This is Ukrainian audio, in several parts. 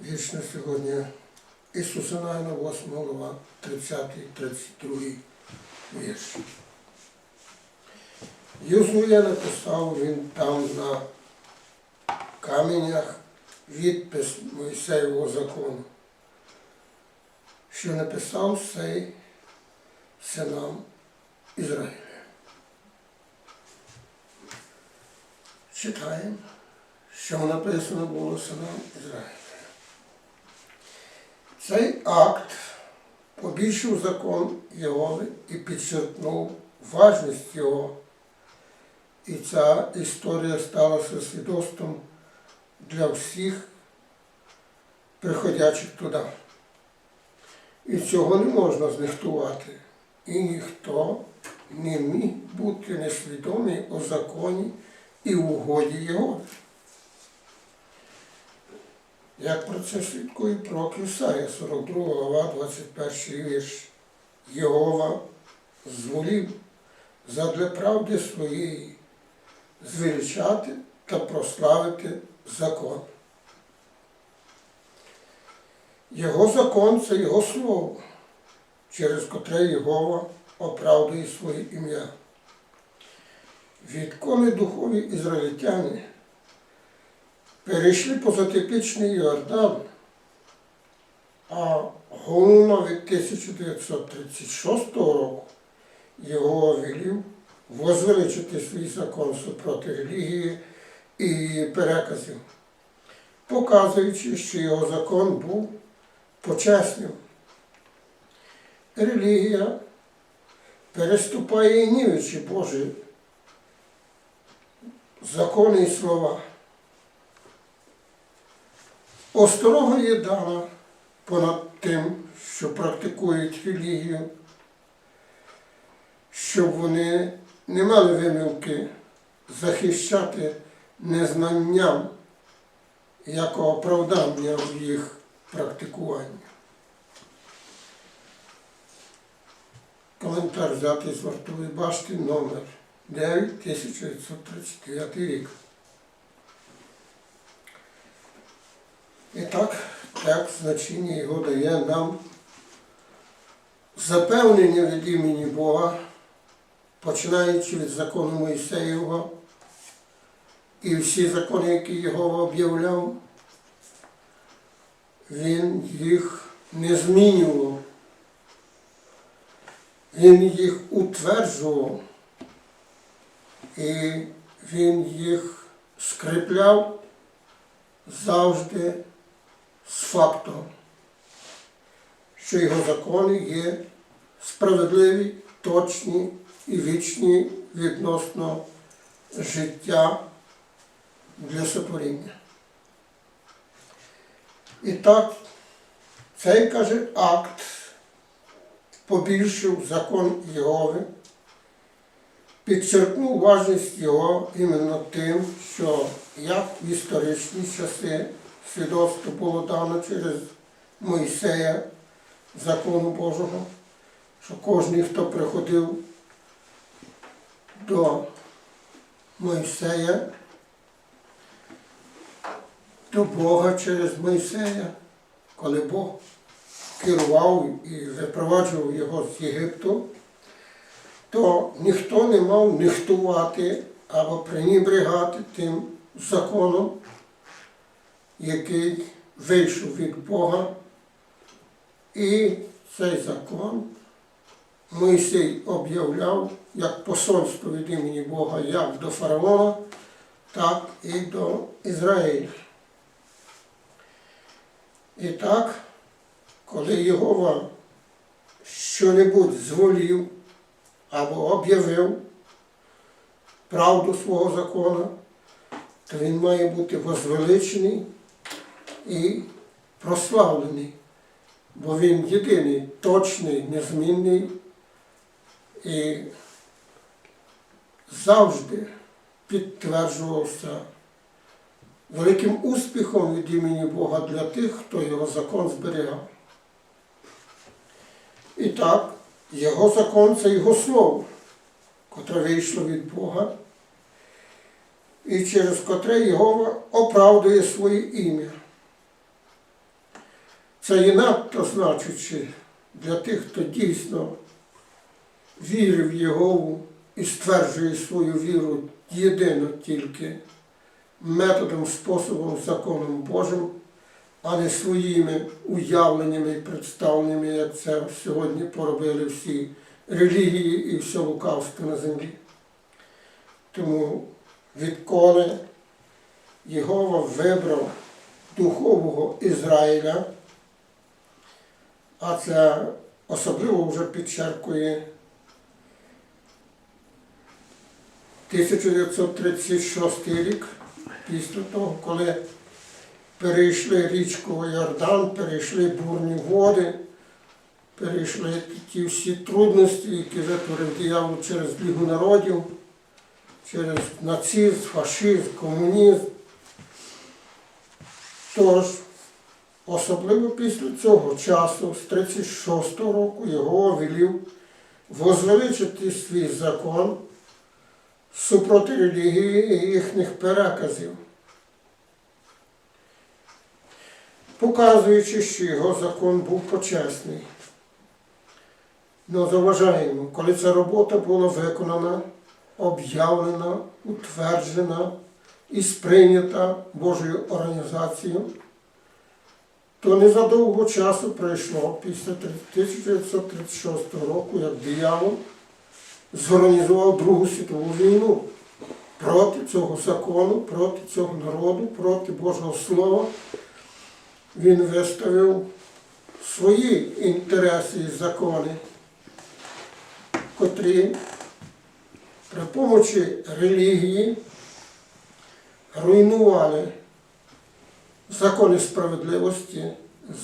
Вічно сьогодні Ісуса Навина, 8 глава, 30-32 вірш. Юзує написав він там на каменях відпис Моїсеєвого закону, що написав цей синам Ізраїля. Читаємо, що написано було синам Ізраїля. Акт побільшив закон Єгови і підчеркнув важність його. І ця історія сталася свідоцтвом для всіх приходячих туди. І цього не можна знехтувати. І ніхто не міг бути несвідомий у законі і угоді його. Як про це свідкує пророк Ісая, 42 глава, 21 вірш. Єгова зволів задля правди своєї звеличати та прославити закон. Його закон це Його слово, через котре Єгова оправдує своє ім'я. Відколи духові ізраїльтяни перейшли позатипічний Йордан, а головно від 1936 року його велів возвеличити свій закон супроти релігії і переказів, показуючи, що його закон був почесним. Релігія переступає і нівечі Божі закони і слова. Осторога є дана понад тим, що практикують релігію, щоб вони не мали вимилки захищати незнанням як оправдання в їх практикуванні. Коментар взятий з вартової башти номер 9 1939 рік. І так, значення його дає нам запевнення від імені Бога, починаючи від закону Моїсеєвого і всі закони, які його об'являв, він їх не змінював. Він їх утверджував і він їх скріпляв завжди з фактом, що його закони є справедливі, точні і вічні відносно життя для сотворіння. І так, цей каже акт побільшив закон Єгови, підчеркнув важність його іменно тим, що як в історичні часи свідоцтво було дано через Мойсея, закону Божого, що кожен, хто приходив до Мойсея, до Бога через Мойсея, коли Бог керував і випроваджував його з Єгипту, то ніхто не мав нехтувати або пренебрегати тим законом, який вийшов від Бога. І цей закон Мойсей об'являв як посольство від імені Бога як до фараона, так і до Ізраїля. І так, коли Єгова що-небудь зволів або об'явив правду свого закону, то він має бути возвеличений і прославлений, бо він єдиний, точний, незмінний і завжди підтверджувався великим успіхом від імені Бога для тих, хто його закон зберігав. І так, його закон це його слово, котре вийшло від Бога, і через котре Його оправдує своє ім'я. Це є надто значуче для тих, хто дійсно вірив в Єгову і стверджує свою віру єдино тільки методом, способом, законом Божим, а не своїми уявленнями і представленнями, як це сьогодні поробили всі релігії і все лукавство на землі. Тому відколи Єгова вибрав духового Ізраїля, а це особливо вже підчеркує 1936 рік, після того, коли перейшли річку Йордан, перейшли бурні води, перейшли ті всі трудності, які витворив диявол через Лігу народів, через нацизм, фашизм, комунізм. Тож, особливо після цього часу, з 36-го року, його велів возвеличити свій закон супроти релігії і їхніх переказів, показуючи, що його закон був почесний. Ну, заважаємо, коли ця робота була виконана, об'явлена, утверджена і сприйнята Божою організацією, то незадовго часу пройшло після 1936 року, як диявол зорганізував Другу світову війну проти цього закону, проти цього народу, проти Божого Слова. Він виставив свої інтереси і закони, котрі при помочі релігії руйнували закони справедливості,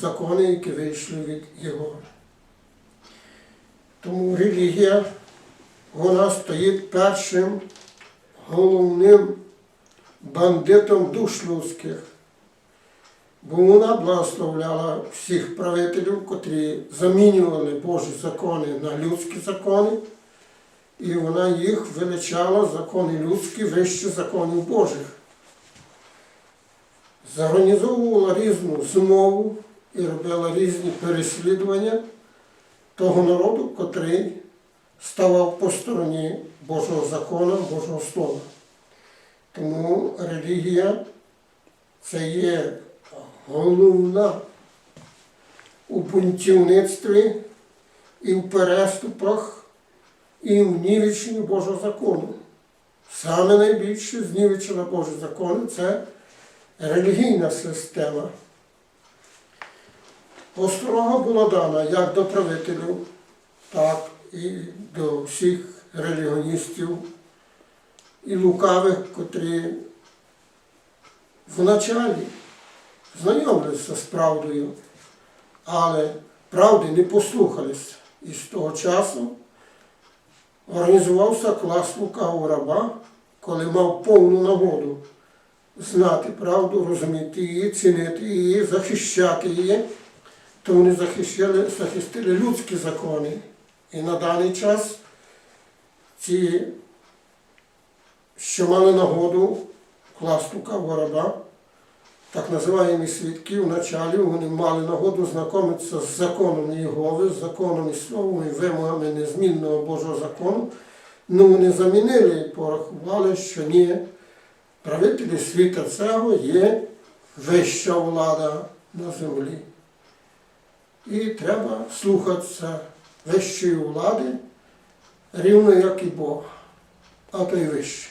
закони, які вийшли від Його. Тому релігія вона стоїть першим головним бандитом душ людських, бо вона благословляла всіх правителів, котрі замінювали Божі закони на людські закони, і вона їх величала закони людські вище законів Божих. Зорганізовувала різну змову і робила різні переслідування того народу, котрий ставав по стороні Божого закону, Божого Слова. Тому релігія це є головна у бунтівництві і в переступах, і в нівеченні Божого закону. Саме найбільше знівечена Божий закон це релігійна система. Осторога була дана як до правителів, так і до всіх релігіоністів і лукавих, котрі вначалі знайомилися з правдою, але правди не послухалися. І з того часу організувався клас лукавого раба, коли мав повну нагоду знати правду, розуміти її, цінити її, захищати її, то вони захищали, захистили людські закони. І на даний час ці, що мали нагоду клас лукавого раба, так називаємо свідки вначалі, вони мали нагоду знайомитися з законом Єгови, з законом і словом і вимогами незмінного Божого закону. Ну вони замінили і порахували, що ні, правителі світа цього є вища влада на землі. І треба слухатися вищої влади, рівно як і Бог, а то й вище.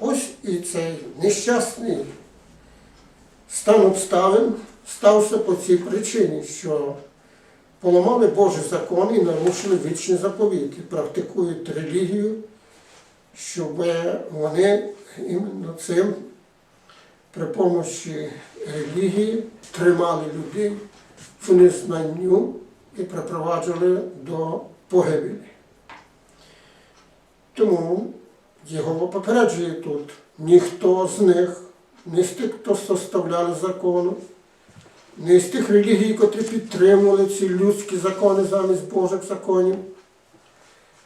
Ось і цей нещасний стан обставин стався по цій причині, що поламали Божі закони і нарушили вічні заповіти, практикують релігію, щоб вони іменно цим при помощі релігії тримали людей в незнанню і припроваджували до погибелі. Тому його попереджує тут, ніхто з них, не з тих, хто составляли закону, не з тих релігій, котрі підтримували ці людські закони замість Божих законів.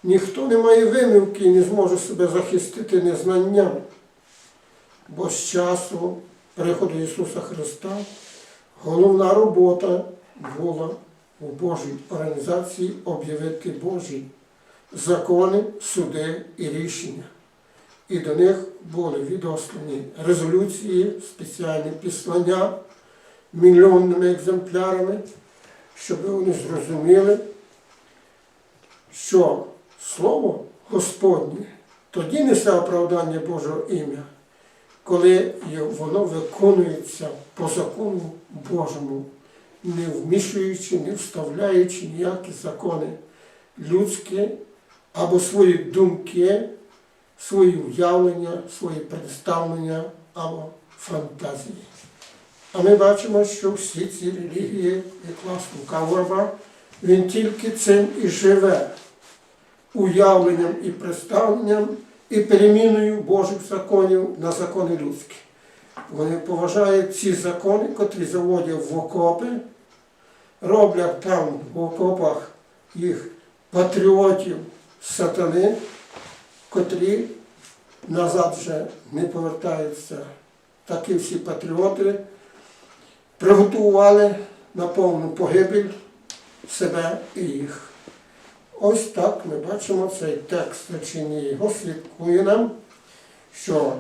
Ніхто не має вимівки і не зможе себе захистити незнанням, бо з часу приходу Ісуса Христа Головна робота була у Божій організації об'явити Божі закони, суди і рішення. І до них були відослані резолюції, спеціальні післання мільйонними екземплярами, щоб вони зрозуміли, що Слово Господнє тоді несе оправдання Божого ім'я, коли воно виконується по закону Божому, не вмішуючи, не вставляючи ніякі закони людські або свої думки, свої уявлення, свої представлення або фантазії. А ми бачимо, що всі ці релігії, як власне Каурба, він тільки цим і живе уявленням і представленням і переміною Божих законів на закони людські. Вони поважають ці закони, котрі заводять в окопи, роблять там в окопах їх патріотів сатани, котрі назад вже не повертаються. Такі всі патріоти приготували на повну погибель себе і їх. Ось так ми бачимо цей текст значення його свідкує нам, що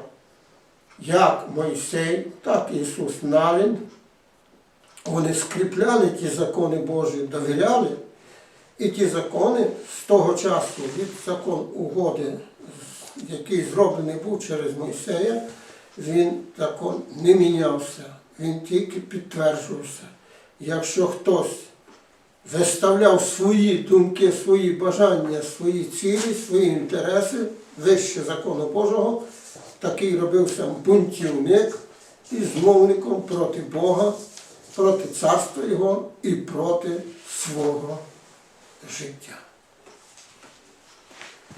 як Мойсей, так і Ісус Навін, вони скріпляли ті закони Божі, довіряли, і ті закони з того часу від закон угоди, який зроблений був через Мойсея, він закон не мінявся, він тільки підтверджувався. Якщо хтось виставляв свої думки, свої бажання, свої цілі, свої інтереси вище закону Божого, такий робився бунтівник і змовником проти Бога, проти царства Його і проти свого життя.